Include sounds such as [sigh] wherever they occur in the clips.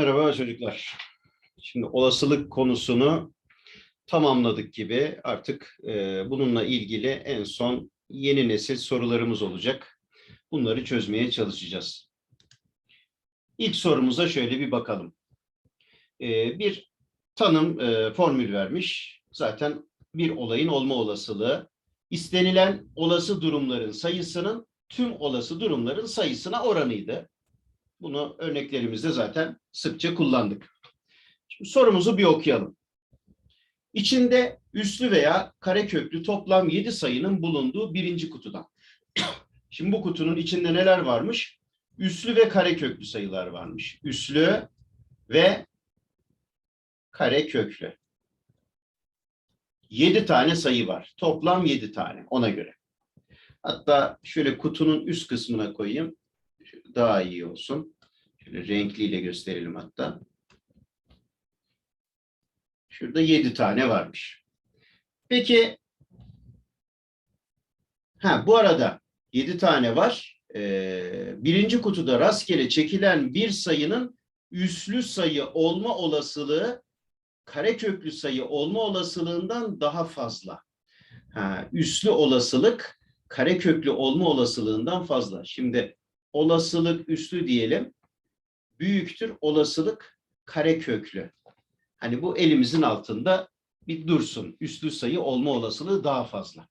Merhaba çocuklar. Şimdi olasılık konusunu tamamladık gibi artık e, bununla ilgili en son yeni nesil sorularımız olacak. Bunları çözmeye çalışacağız. İlk sorumuza şöyle bir bakalım. E, bir tanım e, formül vermiş. Zaten bir olayın olma olasılığı istenilen olası durumların sayısının tüm olası durumların sayısına oranıydı. Bunu örneklerimizde zaten sıkça kullandık. Şimdi sorumuzu bir okuyalım. İçinde üslü veya kareköklü toplam 7 sayının bulunduğu birinci kutudan. [clears throat] Şimdi bu kutunun içinde neler varmış? Üslü ve kareköklü sayılar varmış. Üslü ve kareköklü. 7 tane sayı var. Toplam 7 tane ona göre. Hatta şöyle kutunun üst kısmına koyayım. Daha iyi olsun. Şöyle renkliyle gösterelim hatta. Şurada yedi tane varmış. Peki ha bu arada yedi tane var. Ee, birinci kutuda rastgele çekilen bir sayının üslü sayı olma olasılığı kareköklü sayı olma olasılığından daha fazla. Ha, üslü olasılık kareköklü olma olasılığından fazla. Şimdi olasılık üslü diyelim büyüktür olasılık kareköklü. Hani bu elimizin altında bir dursun. Üslü sayı olma olasılığı daha fazla.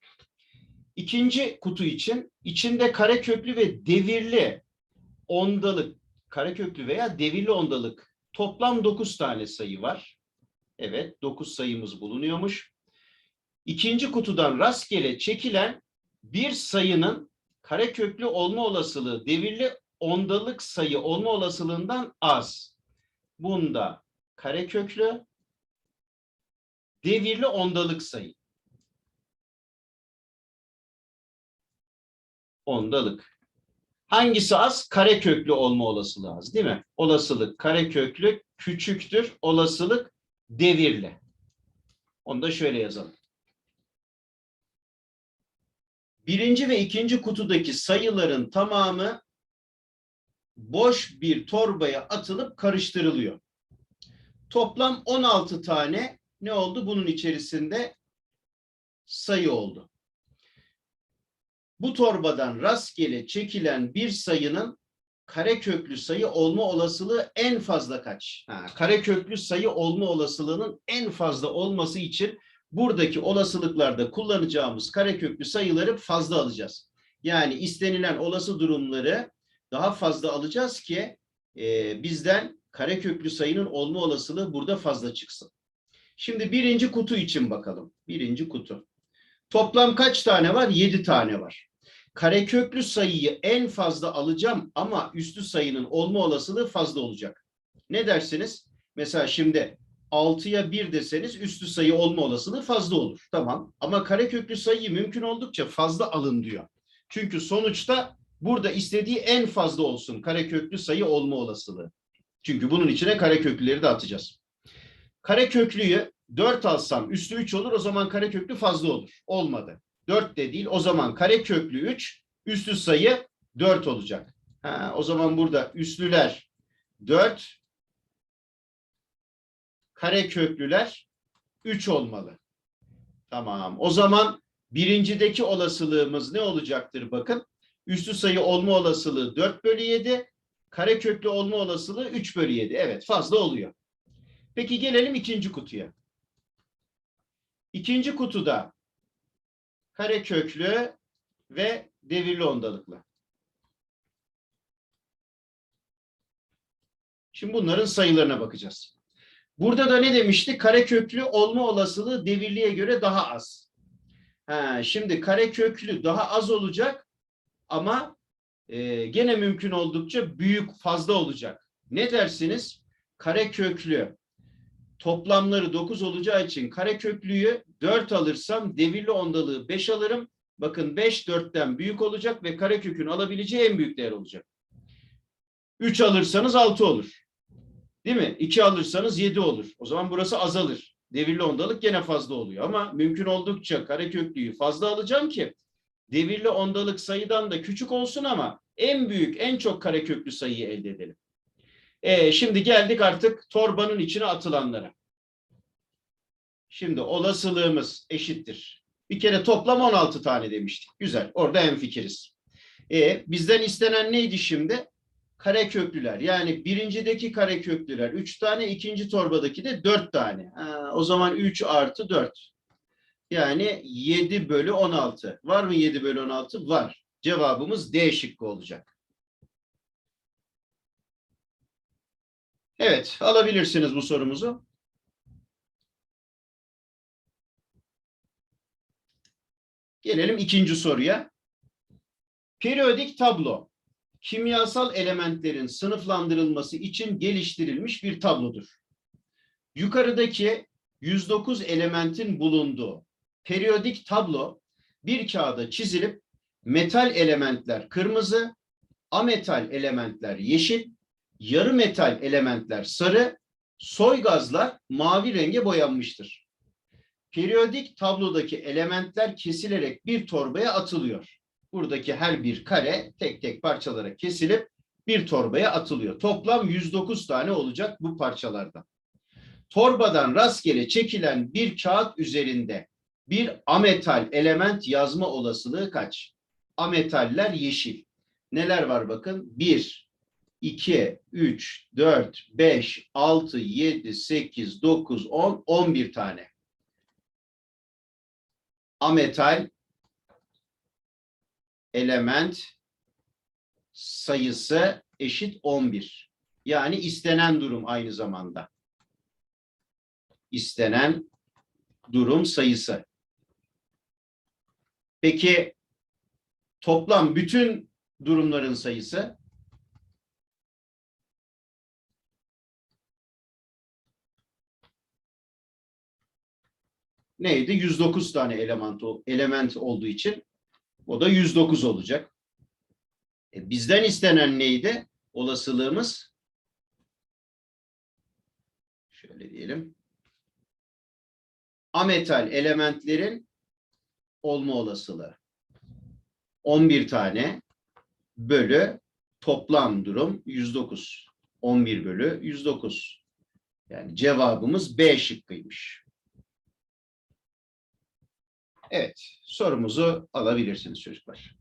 İkinci kutu için içinde kareköklü ve devirli ondalık, kareköklü veya devirli ondalık toplam 9 tane sayı var. Evet 9 sayımız bulunuyormuş. İkinci kutudan rastgele çekilen bir sayının kareköklü olma olasılığı devirli ondalık sayı olma olasılığından az. Bunda kareköklü devirli ondalık sayı. Ondalık. Hangisi az? Kareköklü olma olasılığı az değil mi? Olasılık kareköklü küçüktür. Olasılık devirli. Onu da şöyle yazalım. Birinci ve ikinci kutudaki sayıların tamamı boş bir torbaya atılıp karıştırılıyor. Toplam 16 tane ne oldu? Bunun içerisinde sayı oldu. Bu torbadan rastgele çekilen bir sayının kareköklü sayı olma olasılığı en fazla kaç? Ha, kareköklü sayı olma olasılığının en fazla olması için buradaki olasılıklarda kullanacağımız kareköklü sayıları fazla alacağız. Yani istenilen olası durumları daha fazla alacağız ki e, bizden kareköklü sayının olma olasılığı burada fazla çıksın. Şimdi birinci kutu için bakalım. Birinci kutu. Toplam kaç tane var? Yedi tane var. Kareköklü sayıyı en fazla alacağım ama üstü sayının olma olasılığı fazla olacak. Ne dersiniz? Mesela şimdi 6'ya 1 deseniz üstü sayı olma olasılığı fazla olur. Tamam ama kareköklü sayıyı mümkün oldukça fazla alın diyor. Çünkü sonuçta burada istediği en fazla olsun kareköklü sayı olma olasılığı. Çünkü bunun içine kareköklüleri de atacağız. Kareköklüyü 4 alsam üstü 3 olur o zaman kareköklü fazla olur. Olmadı. 4 de değil o zaman kareköklü 3 üstü sayı 4 olacak. Ha, o zaman burada üslüler 4 kareköklüler 3 olmalı. Tamam. O zaman birincideki olasılığımız ne olacaktır bakın. Üstü sayı olma olasılığı 4 bölü 7. Kareköklü olma olasılığı 3 bölü 7. Evet fazla oluyor. Peki gelelim ikinci kutuya. İkinci kutuda kareköklü ve devirli ondalıklı. Şimdi bunların sayılarına bakacağız. Burada da ne demişti? Kareköklü olma olasılığı devirliye göre daha az. Ha, şimdi kareköklü daha az olacak ama e, gene mümkün oldukça büyük fazla olacak. Ne dersiniz? Kareköklü toplamları 9 olacağı için kareköklüyü 4 alırsam devirli ondalığı 5 alırım. Bakın 5 4'ten büyük olacak ve karekökün alabileceği en büyük değer olacak. 3 alırsanız 6 olur. Değil mi? 2 alırsanız 7 olur. O zaman burası azalır. Devirli ondalık gene fazla oluyor ama mümkün oldukça kareköklüyü fazla alacağım ki devirli ondalık sayıdan da küçük olsun ama en büyük, en çok kareköklü sayıyı elde edelim. Ee, şimdi geldik artık torbanın içine atılanlara. Şimdi olasılığımız eşittir. Bir kere toplam 16 tane demiştik. Güzel. Orada hemfikiriz. E, bizden istenen neydi şimdi? Kareköklüler. Yani birincideki kareköklüler 3 tane, ikinci torbadaki de 4 tane. Ha, o zaman 3 artı 4. Yani 7 bölü 16. Var mı 7 bölü 16? Var. Cevabımız D şıkkı olacak. Evet, alabilirsiniz bu sorumuzu. Gelelim ikinci soruya. Periyodik tablo, kimyasal elementlerin sınıflandırılması için geliştirilmiş bir tablodur. Yukarıdaki 109 elementin bulunduğu periyodik tablo bir kağıda çizilip metal elementler kırmızı, ametal elementler yeşil, yarı metal elementler sarı, soy gazlar mavi renge boyanmıştır. Periyodik tablodaki elementler kesilerek bir torbaya atılıyor. Buradaki her bir kare tek tek parçalara kesilip bir torbaya atılıyor. Toplam 109 tane olacak bu parçalardan. Torbadan rastgele çekilen bir kağıt üzerinde bir ametal element yazma olasılığı kaç? Ametaller yeşil. Neler var bakın? 1, 2, 3, 4, 5, 6, 7, 8, 9, 10, 11 tane. Ametal element sayısı eşit 11. Yani istenen durum aynı zamanda. İstenen durum sayısı. Peki toplam bütün durumların sayısı neydi? 109 tane element, element olduğu için o da 109 olacak. E, bizden istenen neydi? Olasılığımız şöyle diyelim. Ametal elementlerin olma olasılığı. 11 tane bölü toplam durum 109. 11 bölü 109. Yani cevabımız B şıkkıymış. Evet, sorumuzu alabilirsiniz çocuklar.